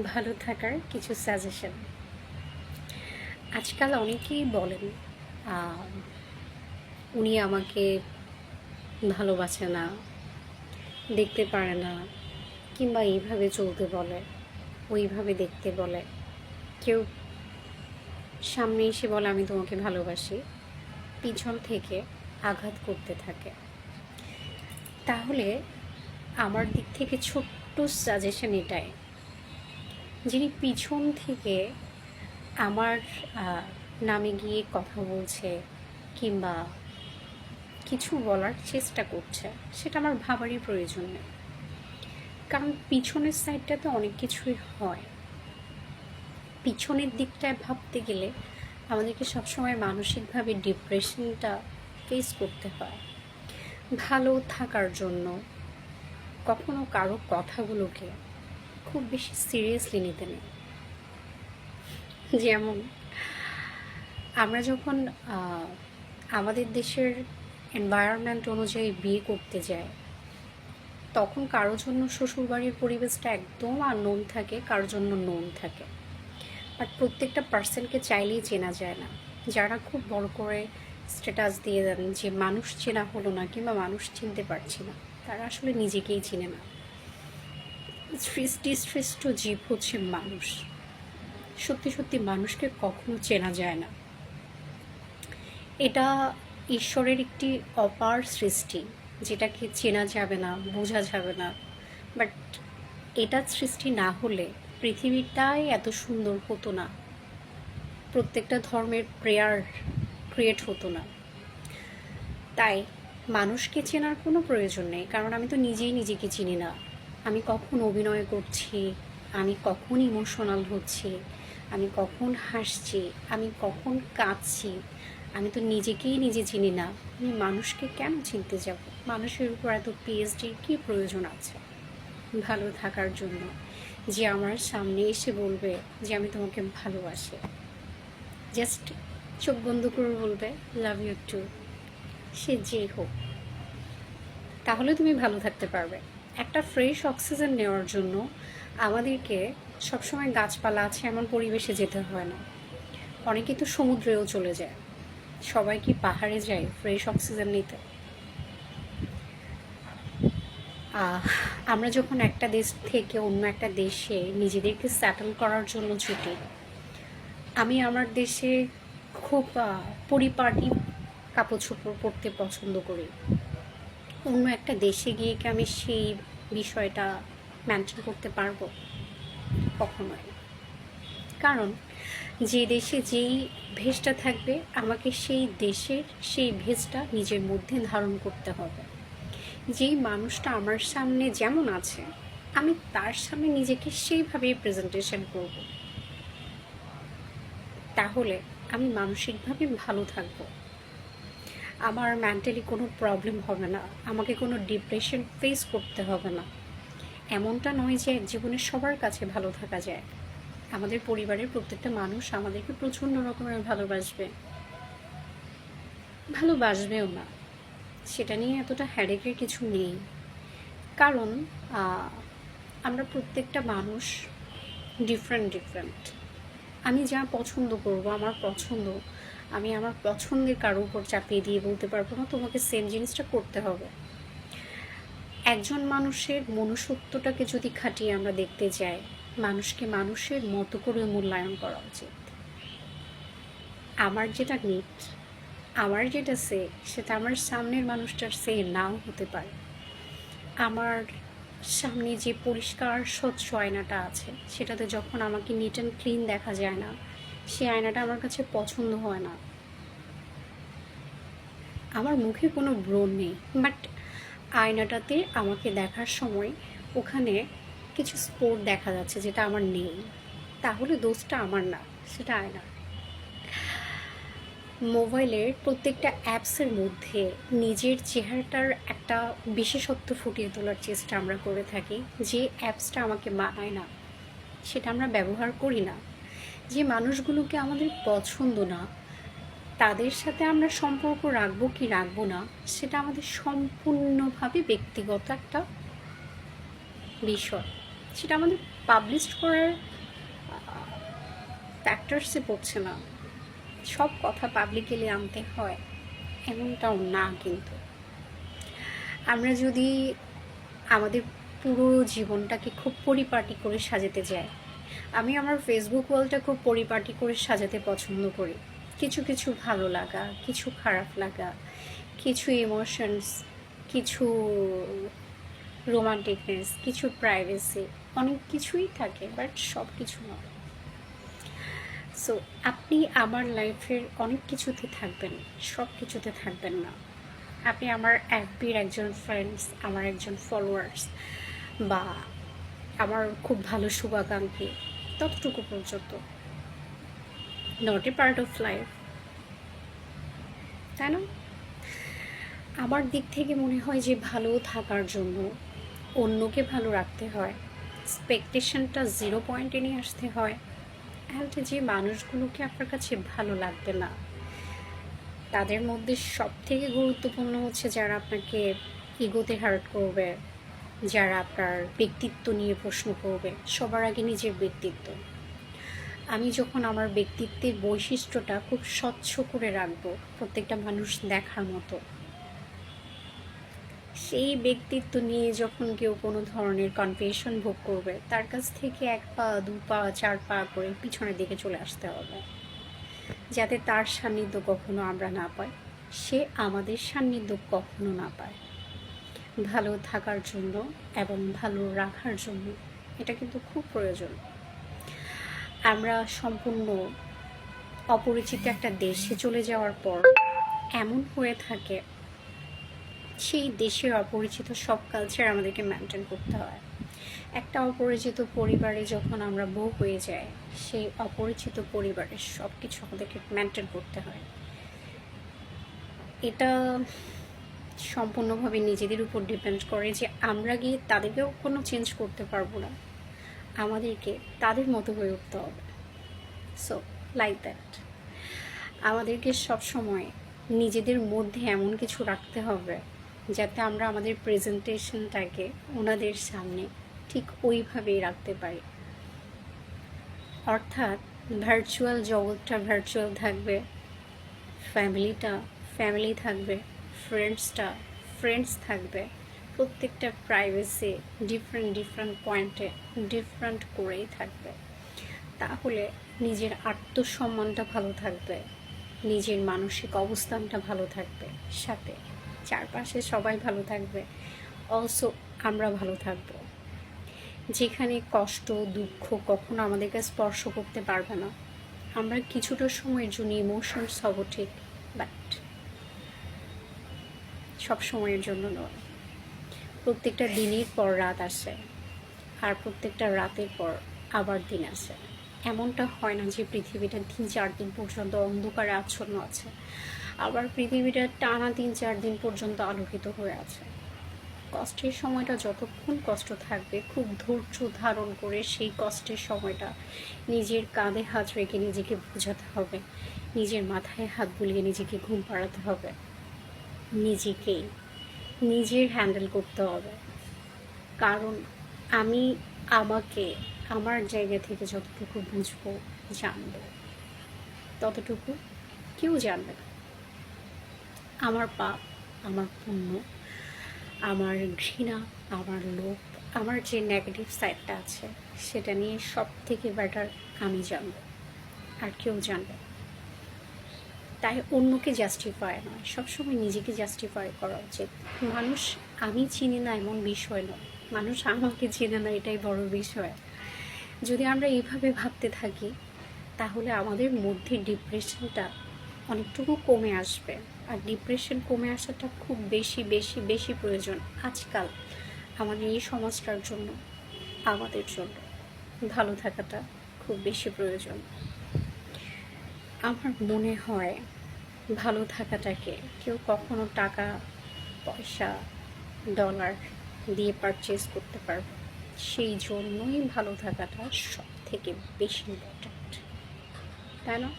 ভালো থাকার কিছু সাজেশন আজকাল অনেকেই বলেন উনি আমাকে ভালোবাসে না, দেখতে পারে না, কিংবা এইভাবে চলতে বলে, ওইভাবে দেখতে বলে। কেউ সামনে এসে বলে, আমি তোমাকে ভালোবাসি। পিছন থেকে আঘাত করতে থাকে। তাহলে আমার দিক থেকে ছোট্ট সাজেশন এটাই। যিনি পিছন থেকে আমার নামে গিয়ে কথা বলছে কিংবা কিছু বলার চেষ্টা করছে, সেটা আমার ভাবারই প্রয়োজন নেই। কারণ পিছনের সাইডটাতে অনেক কিছুই হয়। পিছনের দিকটায় ভাবতে গেলে আমাদেরকে সবসময় মানসিকভাবে ডিপ্রেশনটা ফেস করতে হয়। ভালো থাকার জন্য কখনো কারও কথাগুলোকে খুব বেশি সিরিয়াসলি নিতে নেই। যেমন, আমরা যখন আমাদের দেশের এনভায়রনমেন্ট অনুযায়ী বিয়ে করতে যাই, তখন কারোর জন্য শ্বশুরবাড়ির পরিবেশটা একদম আননোন থাকে কারোর জন্য নোন থাকে। বাট প্রত্যেকটা পার্সনকে চাইলেই চেনা যায় না। যারা খুব বড় করে স্ট্যাটাস দিয়ে দেন যে, মানুষ চেনা হলো না কিংবা মানুষ চিনতে পারছি না, তারা আসলে নিজেকেই চিনে না। সৃষ্টি শ্রেষ্ঠ জীব হচ্ছে মানুষ। সত্যি সত্যি মানুষকে কখনো চেনা যায় না। এটা ঈশ্বরের একটি অপার সৃষ্টি, যেটাকে চেনা যাবে না, বোঝা যাবে না। বাট এটা সৃষ্টি না হলে পৃথিবীটাই এত সুন্দর হতো না। প্রত্যেকটা ধর্মের প্রেয়ার ক্রিয়েট হতো না। তাই মানুষকে চেনার কোনো প্রয়োজন নেই, কারণ আমি তো নিজেই নিজেকে চিনি না। আমি কখন অভিনয় করছি, আমি কখন ইমোশনাল হচ্ছি, আমি কখন হাসছি, আমি কখন কাঁদছি, আমি তো নিজেকেই নিজে চিনি না। আমি মানুষকে কেন চিনতে যাব? মানুষের উপর এত পিএইচডির কী প্রয়োজন আছে? ভালো থাকার জন্য যে আমার সামনে এসে বলবে যে আমি তোমাকে ভালোবাসি। জাস্ট চোখ বন্ধ করে বলবে লাভ ইউ টু সে যে হোক, তাহলে তুমি ভালো থাকতে পারবে। একটা ফ্রেশ অক্সিজেন নেওয়ার জন্য আমাদেরকে সবসময় গাছপালা আছে এমন পরিবেশে যেতে হয় না। অনেকে তো সমুদ্রেও চলে যায়। সবাই কি পাহাড়ে যায় ফ্রেশ অক্সিজেন নিতে? আমরা যখন একটা দেশ থেকে অন্য একটা দেশে নিজেদেরকে স্যাটেল করার জন্য ছুটি, আমি আমার দেশে খুব পরিপাটি কাপড় চোপড় পরতে পছন্দ করি। অন্য একটা দেশে গিয়ে কি আমি সেই বিষয়টা মেনটেন করতে পারব? কখনোই। কারণ যে দেশে যেই ভেষটা থাকবে, আমাকে সেই দেশের সেই ভেষটা নিজের মধ্যে ধারণ করতে হবে। যেই মানুষটা আমার সামনে যেমন আছে, আমি তার সামনে নিজেকে সেইভাবেই প্রেজেন্টেশন করব। তাহলে আমি মানসিকভাবে ভালো থাকব। আমার মেন্টালি কোনো প্রবলেম হবে না। আমাকে কোনো ডিপ্রেশন ফেস করতে হবে না। এমনটা নয় যে জীবনে সবার কাছে ভালো থাকা যায়। আমাদের পরিবারের প্রত্যেকটা মানুষ আমাদেরকে প্রচণ্ড রকমের ভালোবাসবে। ভালোবাসবেও না। সেটা নিয়ে এতটা হ্যাডেকের কিছু নেই। কারণ আমরা প্রত্যেকটা মানুষ ডিফারেন্ট ডিফারেন্ট আমি যা পছন্দ করব, আমার পছন্দ আমি আমার পছন্দের কারোর উপর চাপিয়ে দিয়ে বলতে পারব না, তোমাকে সেম জিনিসটা করতে হবে। একজন মানুষের মনুষ্যত্বটাকে যদি খাটিয়ে আমরা দেখতে যাই, মানুষকে মানুষের মতো করে মূল্যায়ন করা উচিত। আমার যেটা নিট আমার যেটা সে সেটা আমার সামনের মানুষটার সে নাও হতে পারে। আমার সামনে যে পরিষ্কার, স্বচ্ছ আয়নাটা আছে, সেটাতে যখন আমাকে নিট অ্যান্ড ক্লিন দেখা যায় না সেই আয়নাটা আমার কাছে পছন্দ হয় না। আমার মুখে কোনো ব্রণ নেই বাট আয়নাটাতে আমাকে দেখার সময় ওখানে কিছু স্পোর্ট দেখা যাচ্ছে যেটা আমার নেই। তাহলে দোষটা আমার না, সেটা আয়না মোবাইলের প্রত্যেকটা অ্যাপসের মধ্যে নিজের চেহারাটার একটা বিশেষত্ব ফুটিয়ে তোলার চেষ্টা আমরা করে থাকি, যে অ্যাপসটা আমাকে মানায় না, সেটা আমরা ব্যবহার করি না। যে মানুষগুলোকে আমাদের পছন্দ না, তাদের সাথে আমরা সম্পর্ক রাখব কি রাখব না, সেটা আমাদের সম্পূর্ণভাবে ব্যক্তিগত একটা বিষয়। সেটা আমাদের পাবলিশ করার ফ্যাক্টরসে পড়ছে না। সব কথা পাবলিকেলি আনতে হয়, এমনটাও না কিন্তু। আমরা যদি আমাদের পুরো জীবনটাকে খুব পরিপাটি করে সাজাতে যাই আমি আমার ফেসবুক ওয়ালটা খুব পরিপাটি করে সাজাতে পছন্দ করি। কিছু কিছু ভালো লাগা, কিছু খারাপ লাগা, কিছু ইমোশনস কিছু রোমান্টিকনেস কিছু প্রাইভেসি অনেক কিছুই থাকে বাট সব কিছু নয় সো আপনি আমার লাইফের অনেক কিছুতে থাকবেন সব কিছুতে থাকবেন না। আপনি আমার অ্যাপবির একজন ফ্রেন্ডস আমার একজন ফলোয়ার্স বা আমার খুব ভালো শুভাকাঙ্ক্ষী, ততটুকু পর্যন্ত। Not a part of life তাই না? আমার দিক থেকে মনে হয় যে ভালো থাকার জন্য অন্যকে ভালো রাখতে হয় এক্সপেকটেশনটা জিরো পয়েন্টে নিয়ে আসতে হয় অ্যান্ড যে মানুষগুলোকে আপনার কাছে ভালো লাগবে না, তাদের মধ্যে সব থেকে গুরুত্বপূর্ণ হচ্ছে যারা আপনাকে ইগোতে হার্ট করবে যারা আপনার ব্যক্তিত্ব নিয়ে প্রশ্ন করবে, সবার আগে নিজের ব্যক্তিত্ব। আমি যখন আমার ব্যক্তিত্বের বৈশিষ্ট্যটা খুব স্বচ্ছ করে রাখব প্রত্যেকটা মানুষ দেখার মতো, সেই ব্যক্তিত্ব নিয়ে যখন কেউ কোনো ধরনের কনফিউশন ভোগ করবে, তার কাছ থেকে এক পা, দু পা, চার পা করে পিছনের দিকে চলে আসতে হবে। যাতে তার সান্নিধ্য কখনো আমরা না পাই, সে আমাদের সান্নিধ্য কখনো না পায়। ভালো থাকার জন্য এবং ভালো রাখার জন্য এটা কিন্তু খুব প্রয়োজন। আমরা সম্পূর্ণ অপরিচিত একটা দেশে চলে যাওয়ার পর এমন হয়ে থাকে, সেই দেশের অপরিচিত সব কালচার আমাদেরকে মেনটেন করতে হয়। একটা অপরিচিত পরিবারে যখন আমরা বউ হয়ে যাই, সেই অপরিচিত পরিবারের সব কিছু আমাদেরকে মেনটেন করতে হয়। এটা সম্পূর্ণভাবে নিজেদের উপর ডিপেন্ড করে যে আমরা গিয়ে তাদেরকেও কোনো চেঞ্জ করতে পারব না। আমাদেরকে তাদের মতো হয়ে উঠতে হবে। সো লাইক দ্যাট আমাদেরকে সবসময় নিজেদের মধ্যে এমন কিছু রাখতে হবে যাতে আমরা আমাদের প্রেজেন্টেশনটাকে ওনাদের সামনে ঠিক ওইভাবেই রাখতে পারি। অর্থাৎ ভার্চুয়াল জগৎটা ভার্চুয়াল থাকবে ফ্যামিলিটা ফ্যামিলি থাকবে। ফ্রেন্ডসটা ফ্রেন্ডস থাকবে। প্রত্যেকটা প্রাইভেসি ডিফারেন্ট ডিফারেন্ট পয়েন্টে ডিফারেন্ট করেই থাকবে। তাহলে নিজের আত্মসম্মানটা ভালো থাকবে, নিজের মানসিক অবস্থানটা ভালো থাকবে, সাথে চারপাশে সবাই ভালো থাকবে অলসো আমরা ভালো থাকব। যেখানে কষ্ট, দুঃখ কখনো আমাদেরকে স্পর্শ করতে পারবে না। আমরা কিছুটা সময়ের জন্য ইমোশনস হব ঠিক বাট সব সময়ের জন্য নয়। প্রত্যেকটা দিনের পর রাত আসে, আর প্রত্যেকটা রাতের পর আবার দিন আসে। এমনটা হয় না যে পৃথিবীটা তিন চার দিন পর্যন্ত অন্ধকারে আচ্ছন্ন আছে, আবার পৃথিবীটা টানা তিন চার দিন পর্যন্ত আলোকিত হয়ে আছে। কষ্টের সময়টা যতক্ষণ কষ্ট থাকবে, খুব ধৈর্য ধারণ করে সেই কষ্টের সময়টা নিজের কাঁধে হাত রেখে নিজেকে বোঝাতে হবে, নিজের মাথায় হাত বুলিয়ে নিজেকে ঘুম পাড়াতে হবে। নিজেকেই, নিজের হ্যান্ডেল করতে হবে কারণ আমি আমাকে, আমার জায়গা থেকে যতটুকু বুঝব, জানব, ততটুকু কেউ জানবে না আমার পাপ, আমার পুণ্য, আমার ঘৃণা, আমার লোভ, আমার যে নেগেটিভ সাইডটা আছে, সেটা নিয়ে সব থেকে বেটার আমি জানব, আর কেউ জানবে। তাই অন্যকে জাস্টিফাই নয়। সবসময় নিজেকে জাস্টিফাই করা উচিত। মানুষ আমি চিনি না এমন বিষয় নয়। মানুষ আমাকে চেনে না, এটাই বড় বিষয়। যদি আমরা এইভাবে ভাবতে থাকি, তাহলে আমাদের মধ্যে ডিপ্রেশনটা অনেকটুকু কমে আসবে। আর ডিপ্রেশন কমে আসাটা খুব বেশি বেশি বেশি প্রয়োজন আজকাল আমাদের এই সমাজটার জন্য, আমাদের জন্য। ভালো থাকাটা খুব বেশি প্রয়োজন। আমার মনে হয় ভালো থাকাটাকে কেউ কখনো টাকা, পয়সা ডলার দিয়ে পারচেস করতে পারবে। সেই জন্যই ভালো থাকাটা সব থেকে বেশি ইম্পর্ট্যান্ট তাই না?